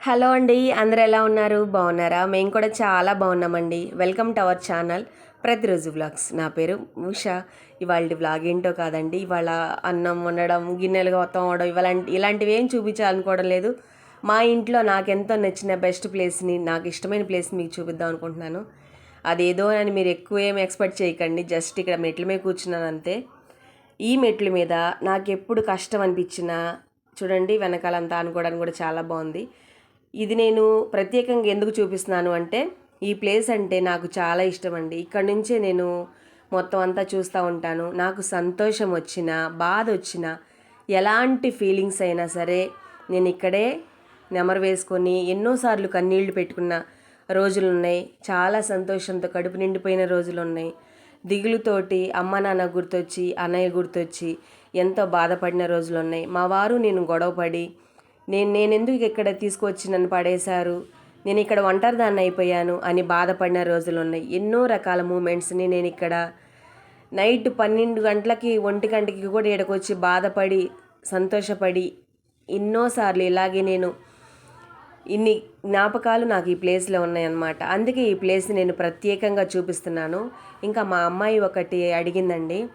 Hello అండి అందరు ఎలా ఉన్నారు? బాగున్నారా? మేము కూడా చాలా బాగున్నామండి. వెల్కమ్ టు అవర్ ఛానల్ ప్రతిరోజు వ్లాగ్స్ నా పేరు ఉషా. ఇవాళ వ్లాగ్ ఏంటో కాదండి ఇవాళ అన్నం వండడం గిన్నెలు తోమడం ఇవాళ ఇలాంటివి ఏం చూపించాలనుకోవడం లేదు. మా ఇంట్లో నాకు ఎంతో నచ్చిన బెస్ట్ ప్లేస్ని నాకు ఇష్టమైన ప్లేస్ని మీకు చూపిద్దాం అనుకుంటున్నాను. అదేదో అని మీరు ఎక్కువ ఏం ఎక్స్పెక్ట్ చేయకండి జస్ట్ ఇక్కడ మెట్ల మీద కూర్చున్నాను అంతే. ఈ మెట్ల మీద నాకు ఎప్పుడు కష్టం అనిపించినా చూడండి వెనకాలంతా అనుకోవడానికి కూడా చాలా బాగుంది. ఇది నేను ప్రత్యేకంగా ఎందుకు చూపిస్తున్నాను అంటే ఈ ప్లేస్ అంటే నాకు చాలా ఇష్టం అండి ఇక్కడ నుంచే నేను మొత్తం అంతా చూస్తూ ఉంటాను. నాకు సంతోషం వచ్చిన బాధ వచ్చిన ఎలాంటి ఫీలింగ్స్ అయినా సరే నేను ఇక్కడే నెమరు వేసుకొని ఎన్నోసార్లు కన్నీళ్ళు పెట్టుకున్న రోజులు ఉన్నాయి. చాలా సంతోషంతో కడుపు నిండిపోయిన రోజులు ఉన్నాయి. దిగులుతోటి అమ్మ నాన్న గుర్తొచ్చి అన్నయ్య గుర్తొచ్చి ఎంతో బాధపడిన రోజులు ఉన్నాయి. మా వారు నేను గొడవపడి నేను నేనెందుకు ఇక్కడ తీసుకొచ్చి నన్ను పడేశారు? నేను ఇక్కడ ఒంటరిదాన్ని అయిపోయాను అని బాధపడిన రోజులు ఉన్నాయి ఎన్నో రకాల మూమెంట్స్ని నేను ఇక్కడ నైట్ పన్నెండు గంటలకి ఒంటి గంటకి కూడా ఇక్కడికి బాధపడి సంతోషపడి ఎన్నోసార్లు ఇలాగే నేను ఇన్ని జ్ఞాపకాలు నాకు ఈ ప్లేస్లో ఉన్నాయన్నమాట. అందుకే ఈ ప్లేస్ని నేను ప్రత్యేకంగా చూపిస్తున్నాను. ఇంకా మా అమ్మాయి ఒకటి అడిగిందండి.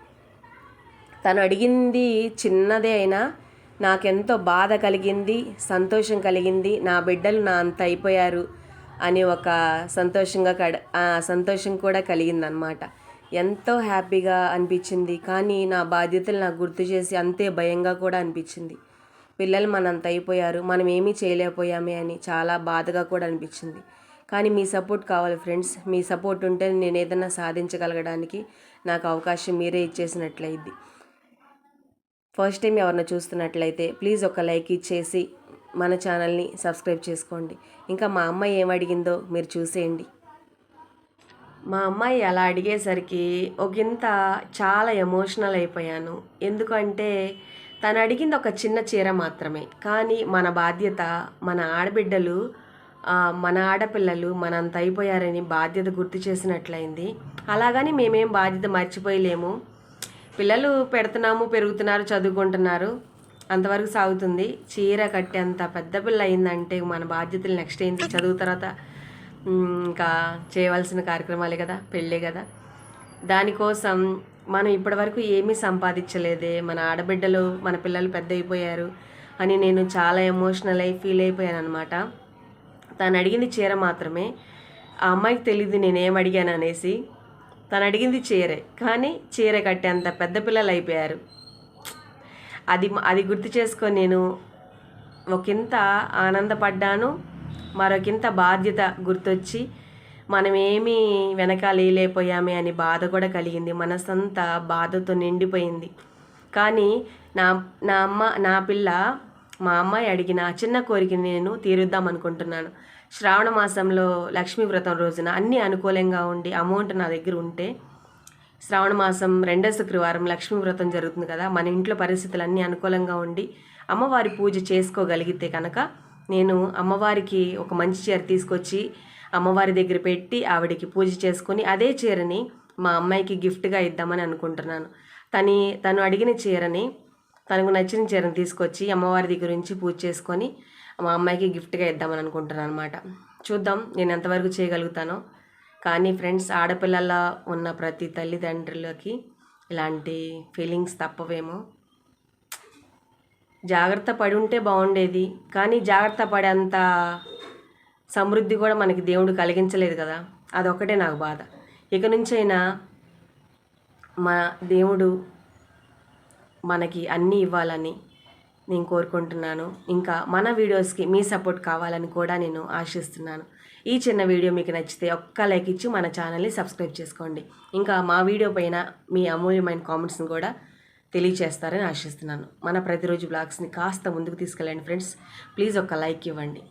తను అడిగింది చిన్నదే అయినా నాకెంతో బాధ కలిగింది సంతోషం కలిగింది. నా బిడ్డలు నా అంత అయిపోయారు అని ఒక సంతోషంగా కడ సంతోషం కూడా కలిగిందనమాట ఎంతో హ్యాపీగా అనిపించింది. కానీ నా బాధ్యతలు నాకు గుర్తు చేసి అంతే భయంగా కూడా అనిపించింది. పిల్లలు మనంత అయిపోయారు మనం ఏమీ చేయలేకపోయామే అని చాలా బాధగా కూడా అనిపించింది. కానీ మీ సపోర్ట్ కావాలి ఫ్రెండ్స్. మీ సపోర్ట్ ఉంటే నేను ఏదైనా సాధించగలగడానికి నాకు అవకాశం మీరే ఇచ్చేసినట్లయిద్ది. ఫస్ట్ టైం ఎవరన్నా చూస్తున్నట్లయితే ప్లీజ్ ఒక లైక్ ఇచ్చేసి మన ఛానల్ని సబ్స్క్రైబ్ చేసుకోండి. ఇంకా మా అమ్మాయి ఏమడిగిందో మీరు చూసేయండి. మా అమ్మాయి అలా అడిగేసరికి ఒకంత చాలా ఎమోషనల్ అయిపోయాను. ఎందుకంటే తను అడిగింది ఒక చిన్న చీర మాత్రమే. కానీ మన బాధ్యత మన ఆడబిడ్డలు మన ఆడపిల్లలు మనంత అయిపోయారని బాధ్యత గుర్తు చేసినట్లయింది. అలాగని మేమేం బాధ్యత మర్చిపోయలేము. పిల్లలు పెడుతున్నాము పెరుగుతున్నారు చదువుకుంటున్నారు. అంతవరకు సాగుతుంది. చీర కట్టేంత పెద్ద పిల్ల అయిందంటే మన బాధ్యతలు నెక్స్ట్ ఏంటి చదువు తర్వాత ఇంకా చేయవలసిన కార్యక్రమాలే కదా పెళ్ళే కదా. దానికోసం మనం ఇప్పటివరకు ఏమీ సంపాదించలేదే. మన ఆడబిడ్డలు మన పిల్లలు పెద్ద అయిపోయారు అని నేను చాలా ఎమోషనల్ అయి ఫీల్ అయిపోయాను అనమాట తను అడిగింది చీర మాత్రమే. ఆ అమ్మాయికి తెలియదు నేనేం అడిగాను అనేసి తను అడిగింది చీరే కానీ చీర కట్టేంత పెద్ద పిల్లలు అయిపోయారు అది అది గుర్తు చేసుకొని నేను ఒకంత ఆనందపడ్డాను మరొకింత బాధ్యత గుర్తొచ్చి మనం వెనకాలేయలేకపోయామే అని బాధ కూడా కలిగింది. మనసంతా బాధతో నిండిపోయింది. కానీ నా నా అమ్మ నా పిల్ల మా అమ్మాయి అడిగిన చిన్న కోరికని నేను తీరుద్దాం అనుకుంటున్నాను. శ్రావణ మాసంలో లక్ష్మీ వ్రతం రోజున అన్నీ అనుకూలంగా ఉండి అమౌంట్ నా దగ్గర ఉంటే శ్రావణ మాసం రెండో శుక్రవారం లక్ష్మీ వ్రతం జరుగుతుంది కదా మన ఇంట్లో పరిస్థితులు అన్నీ అనుకూలంగా ఉండి అమ్మవారి పూజ చేసుకోగలిగితే కనుక నేను అమ్మవారికి ఒక మంచి చీర తీసుకొచ్చి అమ్మవారి దగ్గర పెట్టి ఆవిడికి పూజ చేసుకొని అదే చీరని మా అమ్మాయికి గిఫ్ట్గా ఇద్దామని అనుకుంటున్నాను. తని తను అడిగిన చీరని తనకు నచ్చిన చీరను తీసుకొచ్చి అమ్మవారి దగ్గర నుంచి పూజ చేసుకొని మా అమ్మాయికి గిఫ్ట్గా ఇద్దామని అనుకుంటున్నాను అనమాట చూద్దాం నేను ఎంతవరకు చేయగలుగుతానో. కానీ ఫ్రెండ్స్ ఆడపిల్లల ఉన్న ప్రతి తల్లిదండ్రులకి ఇలాంటి ఫీలింగ్స్ తప్పవేమో. జాగ్రత్త పడి ఉంటే బాగుండేది. కానీ జాగ్రత్త పడేంత సమృద్ధి కూడా మనకి దేవుడు కలిగించలేదు కదా. అదొకటే నాకు బాధ. ఇక నుంచైనా మా దేవుడు మనకి అన్నీ ఇవ్వాలని నేను కోరుకుంటున్నాను. ఇంకా మన వీడియోస్కి మీ సపోర్ట్ కావాలని కూడా నేను ఆశిస్తున్నాను. ఈ చిన్న వీడియో మీకు నచ్చితే ఒక్క లైక్ ఇచ్చి మన ఛానల్ని సబ్స్క్రైబ్ చేసుకోండి. ఇంకా మా వీడియో పైన మీ అమూల్యమైన కామెంట్స్ని కూడా తెలియచేస్తారని ఆశిస్తున్నాను. మన ప్రతిరోజు బ్లాగ్స్ని కాస్త ముందుకు తీసుకెళ్ళండి ఫ్రెండ్స్. ప్లీజ్ ఒక లైక్ ఇవ్వండి.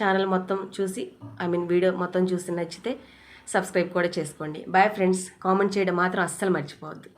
ఛానల్ మొత్తం చూసి ఐ మీన్ వీడియో మొత్తం చూసి నచ్చితే సబ్స్క్రైబ్ కూడా చేసుకోండి. Bye friends. కామెంట్ చేయడం మాత్రం అస్సలు మర్చిపోవద్దు.